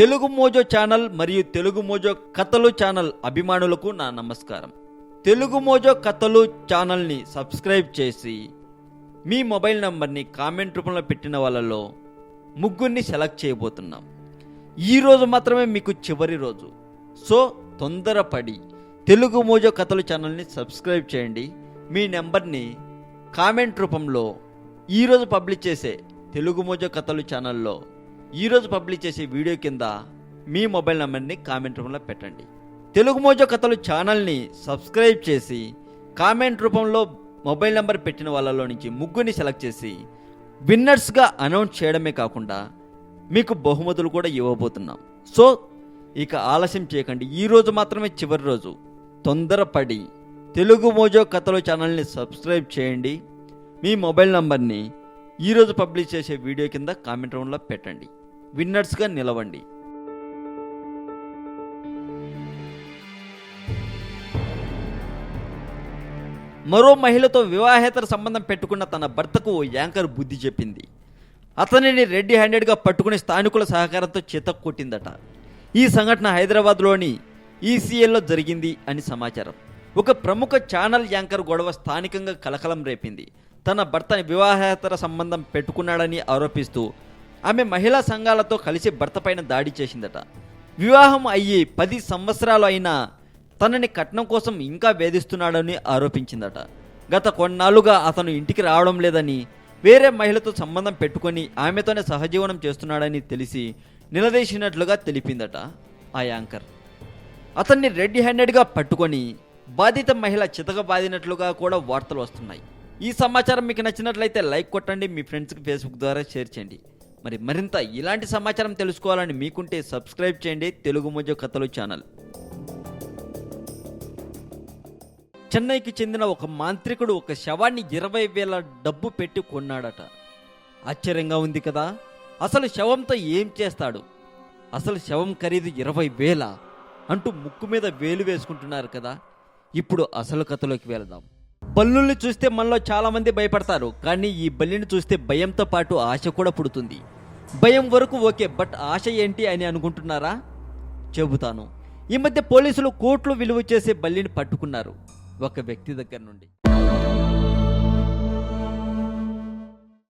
Telugu Mojo channel మరియు Telugu Mojo కథలు channel అభిమానులకు నా నమస్కారం. తెలుగు మోజో కథలు ఛానల్ని సబ్స్క్రైబ్ చేసి మీ మొబైల్ నంబర్ని కామెంట్ రూపంలో పెట్టిన వాళ్ళలో ముగ్గురిని సెలెక్ట్ చేయబోతున్నాం. ఈ రోజు మాత్రమే మీకు చివరి రోజు. సో తొందరపడి తెలుగు మోజో కథలు ఛానల్ని సబ్స్క్రైబ్ చేయండి. మీ నెంబర్ని కామెంట్ రూపంలో ఈరోజు పబ్లిష్ చేసే తెలుగు మోజో కథలు ఛానల్లో ఈరోజు పబ్లిష్ చేసే వీడియో కింద మీ మొబైల్ నెంబర్ని కామెంట్ రూపంలో పెట్టండి. తెలుగు మోజో కథలు ఛానల్ని సబ్స్క్రైబ్ చేసి కామెంట్ రూపంలో మొబైల్ నెంబర్ పెట్టిన వాళ్ళలో నుంచి ముగ్గురిని సెలెక్ట్ చేసి విన్నర్స్గా అనౌన్స్ చేయడమే కాకుండా మీకు బహుమతులు కూడా ఇవ్వబోతున్నాం. సో ఇక ఆలస్యం చేయకండి. ఈ రోజు మాత్రమే చివరి రోజు. తొందరపడి తెలుగు మోజో కథలు ఛానల్ని సబ్స్క్రైబ్ చేయండి. మీ మొబైల్ నంబర్ని ఈరోజు పబ్లిష్ చేసే వీడియో కింద కామెంట్ రూమ్లో పెట్టండి. విన్నర్స్గా నిలవండి. మరో మహిళతో వివాహేతర సంబంధం పెట్టుకున్న తన భర్తకు ఓ యాంకర్ బుద్ధి చెప్పింది. అతనిని రెడ్డి హ్యాండెడ్గా పట్టుకుని స్థానికుల సహకారంతో చేత కొట్టిందట ఈ సంఘటన హైదరాబాద్లోని ఈసీఎల్లో జరిగింది అని సమాచారం. ఒక ప్రముఖ ఛానల్ యాంకర్ గొడవ స్థానికంగా కలకలం రేపింది. తన భర్తని వివాహేతర సంబంధం పెట్టుకున్నాడని ఆరోపిస్తూ ఆమె మహిళా సంఘాలతో కలిసి భర్తపైన దాడి చేసిందట. వివాహం అయ్యి పది సంవత్సరాలు అయినా తనని కట్నం కోసం ఇంకా వేధిస్తున్నాడని ఆరోపించిందట. గత కొన్నాళ్ళుగా అతను ఇంటికి రావడం లేదని వేరే మహిళతో సంబంధం పెట్టుకొని ఆమెతోనే సహజీవనం చేస్తున్నాడని తెలిసి నిలదీసినట్లుగా తెలిపిందట ఆ యాంకర్. అతన్ని రెడ్ హ్యాండెడ్గా పట్టుకొని బాధిత మహిళ చితకబాదినట్లుగా కూడా వార్తలు వస్తున్నాయి. ఈ సమాచారం మీకు నచ్చినట్లయితే లైక్ కొట్టండి మీ ఫ్రెండ్స్కి ఫేస్బుక్ ద్వారా షేర్ చేయండి. మరి మరింత ఇలాంటి సమాచారం తెలుసుకోవాలని మీకుంటే సబ్స్క్రైబ్ చేయండి తెలుగు మధ్య కథలు ఛానల్. చెన్నైకి చెందిన ఒక మాంత్రికుడు ఒక శవాన్ని ఇరవై వేల డబ్బు పెట్టి కొన్నాడట. ఆశ్చర్యంగా ఉంది కదా. అసలు శవంతో ఏం చేస్తాడు? అసలు శవం ఖరీదు ఇరవై వేల? అంటూ ముక్కు మీద వేలు వేసుకుంటున్నారు కదా. ఇప్పుడు అసలు కథలోకి వెళదాం. బల్లుల్ని చూస్తే మనలో చాలామంది భయపడతారు కానీ ఈ బల్లిని చూస్తే భయంతో పాటు ఆశ కూడా పుడుతుంది. భయం వరకు ఓకే బట్ ఆశ ఏంటి అని అనుకుంటున్నారా? చెబుతాను. ఈ మధ్య పోలీసులు కోట్లు విలువ చేసే బల్లిని పట్టుకున్నారు ఒక వ్యక్తి దగ్గర నుండి.